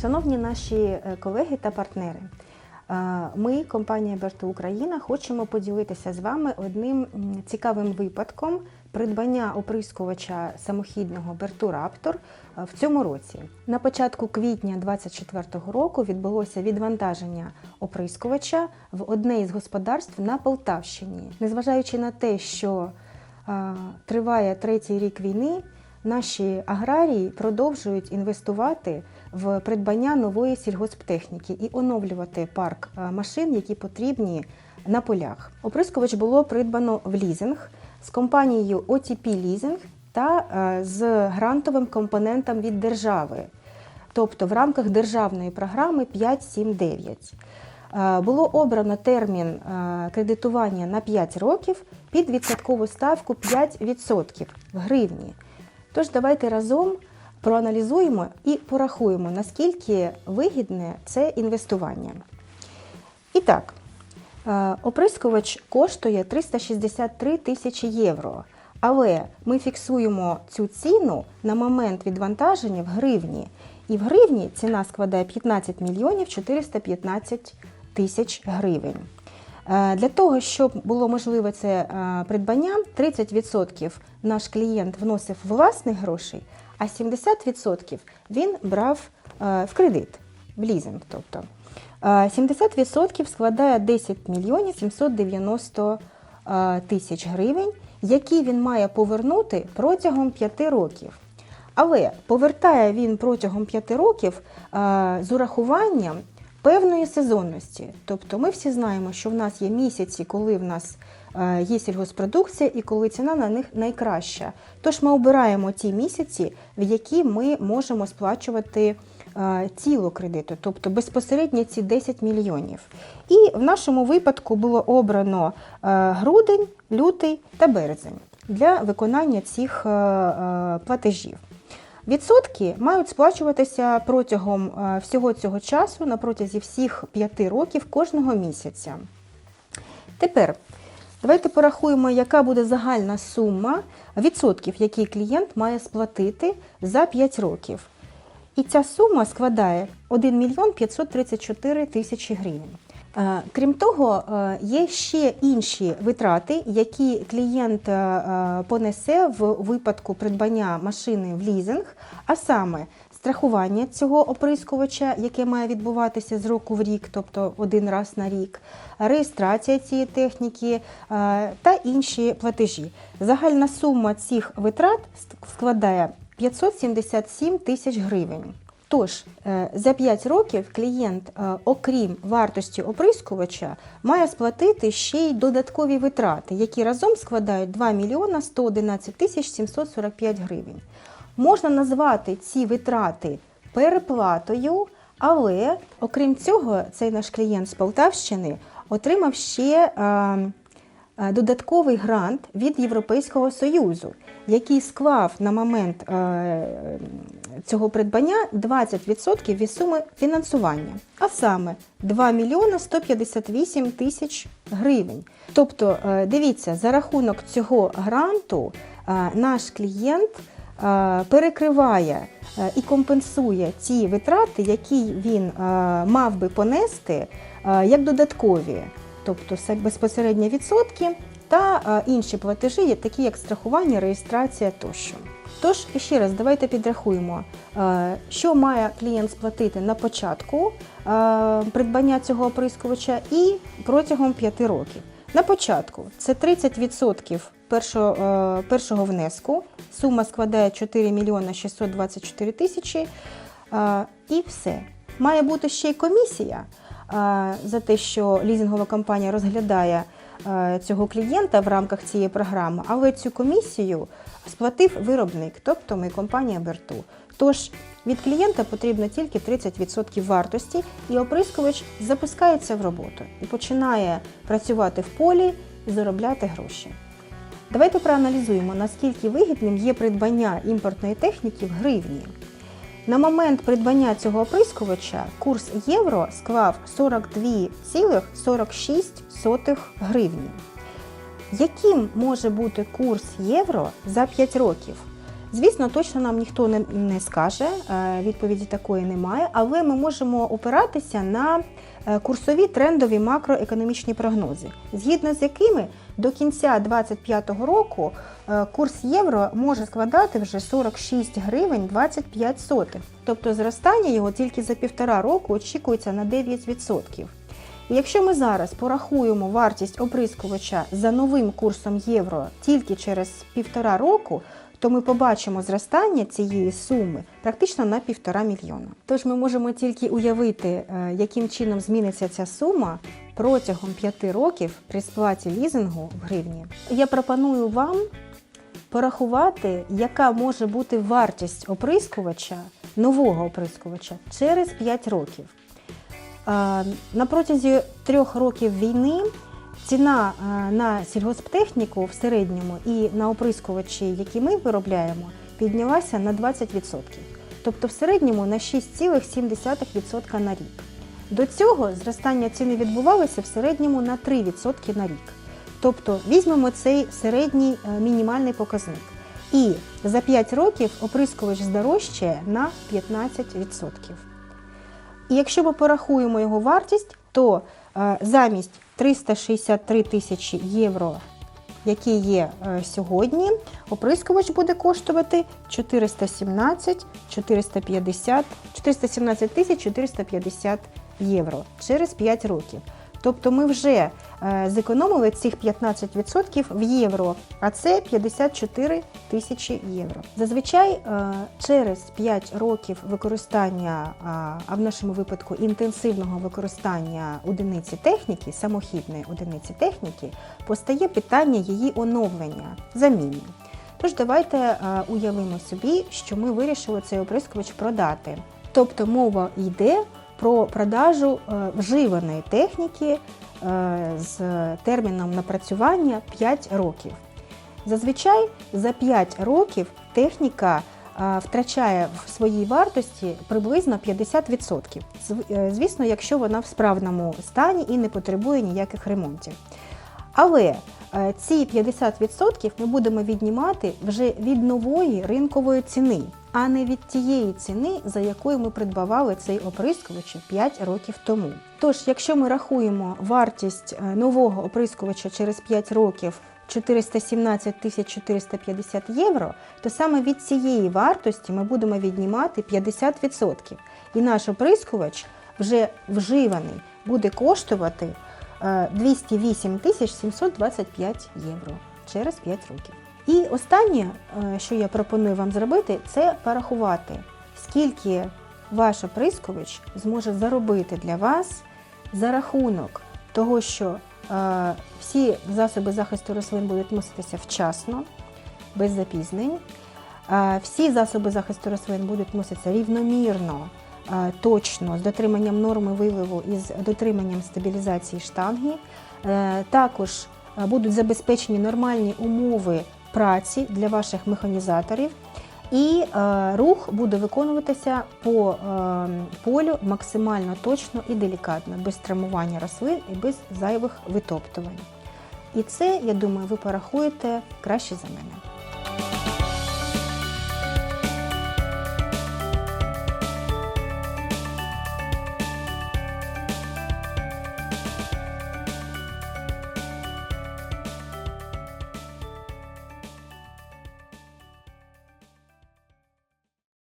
Шановні наші е, колеги та партнери, е, ми, компанія Берту Україна, хочемо поділитися з вами одним цікавим випадком придбання оприскувача самохідного Берту Раптор е, в цьому році. На початку квітня 2024 року відбулося відвантаження оприскувача в одне із господарств на Полтавщині. Незважаючи на те, що триває третій рік війни, наші аграрії продовжують інвестувати в придбання нової сільгосптехніки і оновлювати парк е, машин, які потрібні на полях. Оприскувач було придбано в лізинг з компанією OTP Leasing та е, з грантовим компонентом від держави, тобто в рамках державної програми 5.7.9. Е, Було обрано термін кредитування на 5 років під відсоткову ставку 5% в гривні. Тож давайте разом проаналізуємо і порахуємо, наскільки вигідне це інвестування. І так, е, оприскувач коштує 363 тисячі євро. Але ми фіксуємо цю ціну на момент відвантаження в гривні. І в гривні ціна складає 15 мільйонів 415 тисяч гривень. Е, Для того, щоб було можливе це е, придбання, 30% наш клієнт вносив власних грошей, а 70% він брав е, в кредит, в лізинг. Тобто. Е, 70% складає 10 мільйонів 790 е, тисяч гривень, які він має повернути протягом 5 років. Але повертає він протягом 5 років з урахуванням певної сезонності. Тобто ми всі знаємо, що в нас є місяці, коли в нас е, є сільгоспродукція і коли ціна на них найкраща. Тож ми обираємо ті місяці, в які ми можемо сплачувати е, тіло кредиту, тобто безпосередньо ці 10 мільйонів. І в нашому випадку було обрано е, грудень, лютий та березень для виконання цих е, е, платежів. Відсотки мають сплачуватися протягом е, всього цього часу на протязі всіх 5 років кожного місяця. Тепер давайте порахуємо, яка буде загальна сума відсотків, які клієнт має сплатити за 5 років. І ця сума складає 1 мільйон 534 тисячі гривень. Е, Крім того, е, є ще інші витрати, які клієнт е, понесе в випадку придбання машини в лізинг, а саме страхування цього оприскувача, яке має відбуватися з року в рік, тобто один раз на рік, реєстрація цієї техніки та інші платежі. Загальна сума цих витрат складає 577 тисяч гривень. Тож е, за 5 років клієнт, е, окрім вартості оприскувача, має сплатити ще й додаткові витрати, які разом складають 2 мільйона 111 тисяч 745 гривень. Можна назвати ці витрати переплатою, але окрім цього, цей наш клієнт з Полтавщини отримав ще е, е, додатковий грант від Європейського Союзу, який склав на момент е, цього придбання 20% від суми фінансування, а саме 2 мільйона 158 тисяч гривень. Тобто, е, дивіться, за рахунок цього гранту е, наш клієнт перекриває і компенсує ті витрати, які він мав би понести як додаткові, тобто це безпосередньо відсотки та інші платежі, такі як страхування, реєстрація тощо. Тож, ще раз, давайте підрахуємо, е, що має клієнт сплатити на початку е, придбання цього оприскувача і протягом 5 років. На початку це 30% першого, е, першого внеску, сума складає 4 мільйони 624 тисячі і все. Має бути ще й комісія за те, що лізингова компанія розглядає цього клієнта в рамках цієї програми, але цю комісію сплатив виробник, тобто ми компанія Берту. Тож від клієнта потрібно тільки 30% вартості, і оприскувач запускається в роботу і починає працювати в полі і заробляти гроші. Давайте проаналізуємо, наскільки вигідним є придбання імпортної техніки в гривні. На момент придбання цього оприскувача курс євро склав 42,46 гривні. Яким може бути курс євро за 5 років? Звісно, точно нам ніхто не, не скаже, е, відповіді такої немає, але ми можемо опиратися на е, курсові трендові макроекономічні прогнози, згідно з якими до кінця 2025 року е, курс євро може складати вже 46 гривень 25 сотих. Тобто зростання його тільки за півтора року очікується на 9%. Якщо ми зараз порахуємо вартість оприскувача за новим курсом євро тільки через півтора року, то ми побачимо зростання цієї суми практично на півтора мільйона. Тож ми можемо тільки уявити, е, яким чином зміниться ця сума протягом п'яти років при сплаті лізингу в гривні. Я пропоную вам порахувати, яка може бути вартість оприскувача, нового оприскувача через 5 років. Е, На протязі трьох років війни ціна е, на сільгосптехніку в середньому і на оприскувачі, які ми виробляємо, піднялася на 20%. Тобто в середньому на 6,7% на рік. До цього зростання ціни відбувалося в середньому на 3% на рік. Тобто візьмемо цей середній е, мінімальний показник. І за 5 років оприскувач здорожчає на 15%. І якщо ми порахуємо його вартість, то е, замість 363 тисячі євро, які є е, сьогодні, оприскувач буде коштувати 417 450 417 тисяч 450 євро через 5 років. Тобто ми вже е, зекономили цих 15% в євро, а це 54 тисячі євро. Зазвичай е, через 5 років використання, а, в нашому випадку інтенсивного використання одиниці техніки, самохідної одиниці техніки, постає питання її оновлення, заміни. Тож давайте е, уявимо собі, що ми вирішили цей оприскувач продати. Тобто мова йде про продажу е, вживаної техніки е, з терміном напрацювання 5 років. Зазвичай за 5 років техніка е, втрачає в своїй вартості приблизно 50%. Е, Звісно, якщо вона в справному стані і не потребує ніяких ремонтів. Але ці 50% ми будемо віднімати вже від нової ринкової ціни, а не від тієї ціни, за якою ми придбавали цей оприскувач 5 років тому. Тож, якщо ми рахуємо вартість е, нового оприскувача через 5 років 417 тисяч 450 євро, то саме від цієї вартості ми будемо віднімати 50%. І наш оприскувач вже вживаний буде коштувати е, 208 тисяч 725 євро через 5 років. І останнє, е, що я пропоную вам зробити, це порахувати, скільки ваш оприскувач зможе заробити для вас за рахунок того, що е, всі засоби захисту рослин будуть носитися вчасно, без запізнень. Е, Всі засоби захисту рослин будуть носитися рівномірно, точно, з дотриманням норми виливу і з дотриманням стабілізації штанги. Також будуть забезпечені нормальні умови праці для ваших механізаторів. І е, рух буде виконуватися по е, полю максимально точно і делікатно, без травмування рослин і без зайвих витоптувань. І це, я думаю, ви порахуєте краще за мене.